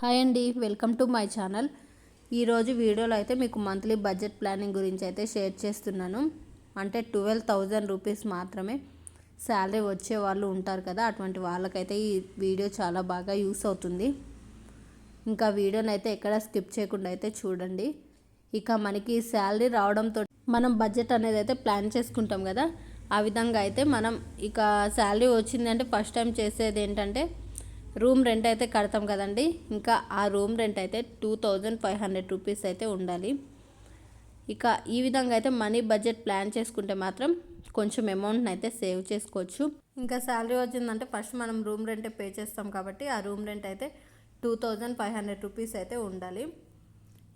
Hi అండి welcome to my channel. ఈరోజు వీడియోలో అయితే మీకు మంత్లీ బడ్జెట్ ప్లానింగ్ గురించి అయితే షేర్ చేస్తున్నాను. అంటే ట్వెల్వ్ థౌజండ్ రూపీస్ మాత్రమే శాలరీ వచ్చే వాళ్ళు ఉంటారు కదా అటువంటి వాళ్ళకైతే ఈ వీడియో చాలా బాగా యూస్ అవుతుంది. ఇంకా వీడియోని అయితే ఎక్కడ స్కిప్ చేయకుండా అయితే చూడండి. ఇక మనకి శాలరీ రావడంతో మనం బడ్జెట్ అనేది అయితే ప్లాన్ చేసుకుంటాం కదా ఆ విధంగా అయితే మనం ఇక శాలరీ వచ్చిందంటే ఫస్ట్ టైం చేసేది ఏంటంటే రూమ్ రెంట్ అయితే కడతాం కదండి. ఇంకా ఆ రూమ్ రెంట్ అయితే two thousand five hundred rupees అయితే ఉండాలి. ఇక ఈ విధంగా అయితే మనీ బడ్జెట్ ప్లాన్ చేసుకుంటే మాత్రం కొంచెం అమౌంట్ని అయితే సేవ్ చేసుకోవచ్చు. ఇంకా శాలరీ వచ్చిందంటే ఫస్ట్ మనం రూమ్ రెంటే పే చేస్తాం కాబట్టి ఆ రూమ్ రెంట్ అయితే two thousand five hundred rupees అయితే ఉండాలి.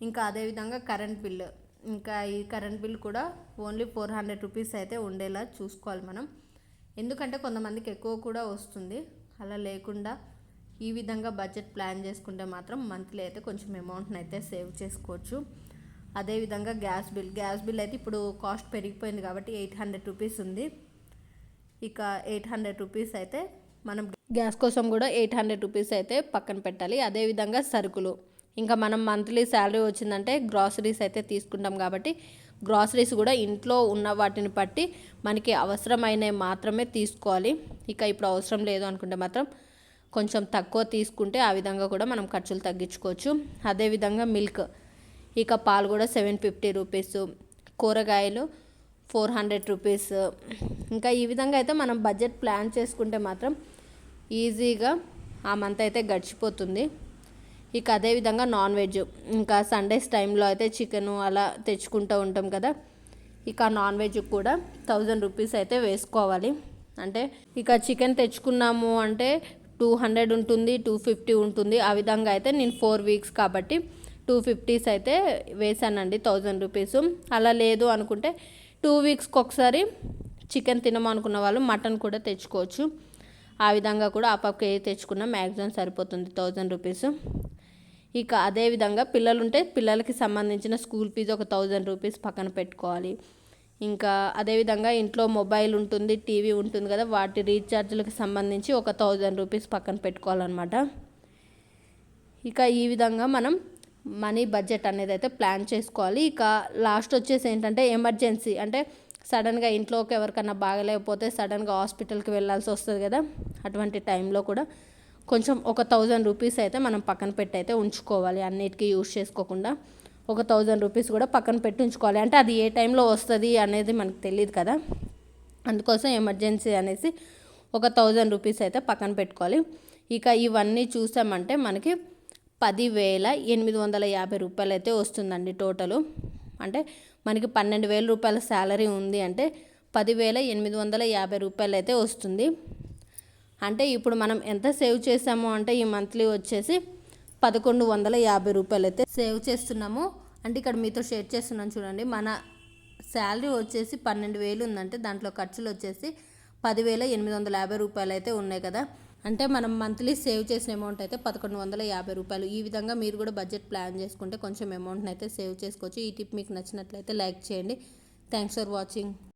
ఇంకా అదేవిధంగా కరెంట్ బిల్. ఇంకా ఈ కరెంట్ బిల్ కూడా ఓన్లీ ఫోర్ హండ్రెడ్ రూపీస్ అయితే ఉండేలా చూసుకోవాలి మనం. ఎందుకంటే కొంతమందికి ఎక్కువ కూడా వస్తుంది. అలా లేకుండా ఈ విధంగా బడ్జెట్ ప్లాన్ చేసుకుంటే మాత్రం మంత్లీ అయితే కొంచెం అమౌంట్ని అయితే సేవ్ చేసుకోవచ్చు. అదేవిధంగా గ్యాస్ బిల్ గ్యాస్ బిల్ అయితే ఇప్పుడు కాస్ట్ పెరిగిపోయింది కాబట్టి ఎయిట్ హండ్రెడ్ రూపీస్ ఉంది. ఇక ఎయిట్ హండ్రెడ్ రూపీస్ అయితే మనం గ్యాస్ కోసం కూడా ఎయిట్ హండ్రెడ్ రూపీస్ అయితే పక్కన పెట్టాలి. అదేవిధంగా సరుకులు. ఇంకా మనం మంత్లీ శాలరీ వచ్చిందంటే గ్రాసరీస్ అయితే తీసుకుంటాం కాబట్టి గ్రాసరీస్ కూడా ఇంట్లో ఉన్న వాటిని బట్టి మనకి అవసరమైనవి మాత్రమే తీసుకోవాలి. ఇక ఇప్పుడు అవసరం లేదు అనుకుంటే మాత్రం కొంచెం తక్కువ తీసుకుంటే ఆ విధంగా కూడా మనం ఖర్చులు తగ్గించుకోవచ్చు. అదేవిధంగా మిల్క్. ఇక పాలు కూడా సెవెన్ ఫిఫ్టీ రూపీస్. కూరగాయలు ఫోర్ హండ్రెడ్ రూపీస్. ఇంకా ఈ విధంగా అయితే మనం బడ్జెట్ ప్లాన్ చేసుకుంటే మాత్రం ఈజీగా ఆ మంత్ అయితే గడిచిపోతుంది. ఇక అదేవిధంగా నాన్ వెజ్. ఇంకా సండేస్ టైంలో అయితే చికెన్ అలా తెచ్చుకుంటూ ఉంటాం కదా. ఇక నాన్ వెజ్ కూడా థౌజండ్ రూపీస్ అయితే వేసుకోవాలి. అంటే ఇక చికెన్ తెచ్చుకున్నాము అంటే టూ హండ్రెడ్ ఉంటుంది టూ ఫిఫ్టీ ఉంటుంది. ఆ విధంగా అయితే నేను ఫోర్ వీక్స్ కాబట్టి టూ ఫిఫ్టీస్ అయితే వేసానండి థౌజండ్ రూపీస్. అలా లేదు అనుకుంటే టూ వీక్స్కి ఒకసారి చికెన్ తినమనుకున్న వాళ్ళు మటన్ కూడా తెచ్చుకోవచ్చు. ఆ విధంగా కూడా ఆ పక్క ఏ తెచ్చుకున్నా మ్యాక్సిమం సరిపోతుంది థౌజండ్ రూపీస్. ఇక అదేవిధంగా పిల్లలు ఉంటే పిల్లలకి సంబంధించిన స్కూల్ ఫీజు ఒక థౌజండ్ రూపీస్ పక్కన పెట్టుకోవాలి. ఇంకా అదేవిధంగా ఇంట్లో మొబైల్ ఉంటుంది టీవీ ఉంటుంది కదా వాటి రీఛార్జ్లకు సంబంధించి ఒక థౌజండ్ రూపీస్ పక్కన పెట్టుకోవాలన్నమాట. ఇక ఈ విధంగా మనం మనీ బడ్జెట్ అనేది అయితే ప్లాన్ చేసుకోవాలి. ఇక లాస్ట్ వచ్చేసి ఏంటంటే ఎమర్జెన్సీ. అంటే సడన్గా ఇంట్లోకి ఎవరికన్నా బాగలేకపోతే సడన్గా హాస్పిటల్కి వెళ్ళాల్సి వస్తుంది కదా అటువంటి టైంలో కూడా కొంచెం ఒక థౌజండ్ రూపీస్ అయితే మనం పక్కన పెట్టి అయితే ఉంచుకోవాలి అన్నిటికీ యూజ్ చేసుకోకుండా. ఒక థౌజండ్ రూపీస్ కూడా పక్కన పెట్టించుకోవాలి. అంటే అది ఏ టైంలో వస్తుంది అనేది మనకు తెలియదు కదా. అందుకోసం ఎమర్జెన్సీ అనేసి ఒక థౌజండ్ రూపీస్ అయితే పక్కన పెట్టుకోవాలి. ఇక ఇవన్నీ చూసామంటే మనకి పదివేల ఎనిమిది వందల యాభై రూపాయలు అయితే వస్తుందండి టోటలు. అంటే మనకి పన్నెండు వేల రూపాయల శాలరీ ఉంది అంటే పదివేల ఎనిమిది వందల యాభై రూపాయలు అయితే వస్తుంది. అంటే ఇప్పుడు మనం ఎంత సేవ్ చేసాము అంటే ఈ మంత్లీ వచ్చేసి పదకొండు వందల యాభై రూపాయలు అయితే సేవ్ చేస్తున్నాము. అంటే ఇక్కడ మీతో షేర్ చేస్తున్నాను చూడండి. మన శాలరీ వచ్చేసి పన్నెండు వేలు ఉందంటే దాంట్లో ఖర్చులు వచ్చేసి పదివేల ఎనిమిది వందల యాభై రూపాయలు అయితే ఉన్నాయి కదా. అంటే మనం మంత్లీ సేవ్ చేసిన అమౌంట్ అయితే పదకొండు వందల యాభై రూపాయలు. ఈ విధంగా మీరు కూడా బడ్జెట్ ప్లాన్ చేసుకుంటే కొంచెం అమౌంట్ని అయితే సేవ్ చేసుకోవచ్చు. ఈ టిప్ మీకు నచ్చినట్లయితే లైక్ చేయండి. Thanks for watching